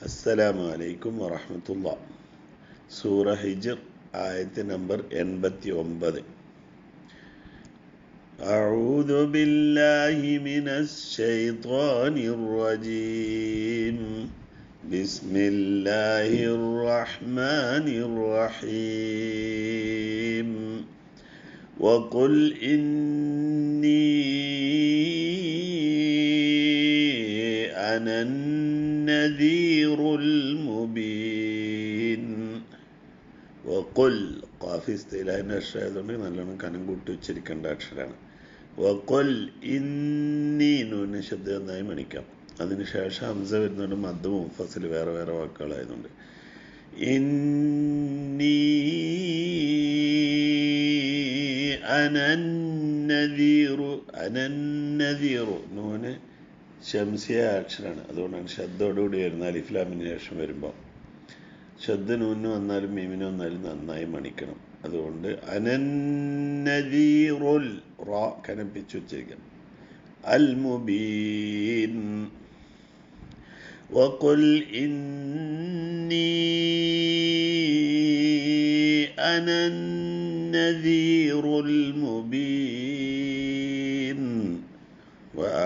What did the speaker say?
അസ്സലാമു അലൈക്കും വറഹമത്തുള്ള സൂറ ഹിജർ ആയത്ത് നമ്പർ എൺപത്തി ഒമ്പത് أعوذ بالله من الشيطان الرجيم بسم الله الرحمن الرحيم وقل إني أنا النذير المبين വക്കുൽ കാഫി സ്ഥിലാൻ്റെ അക്ഷരമായതുകൊണ്ട് നല്ലോണം കനം കൂട്ടി ഉച്ചരിക്കേണ്ട അക്ഷരമാണ് വക്കുൽ ഇന്നി നൂന് ശബ്ദം നന്നായി മണിക്കാം അതിനുശേഷം ഹംസ വരുന്നുണ്ട് മദ്ദും മുഫസിൽ വേറെ വേറെ വാക്കുകളായതുകൊണ്ട് ഇന്നി അനന്നീറു അനന്നീറു നൂന് ശംസിയ അക്ഷരമാണ് അതുകൊണ്ടാണ് ശബ്ദത്തോടുകൂടി വരുന്ന അലിഫ്ലാമിന് ശേഷം വരുമ്പോൾ ശബ്ദ നൂന് വന്നാലും മീമിന് വന്നാലും നന്നായി മണിക്കണം അതുകൊണ്ട് അനന്നീറുൽ റ കനപ്പിച്ചു ഉച്ചരിക്കണം അൽ മുബീൻ وقل إني أنا النذير المبين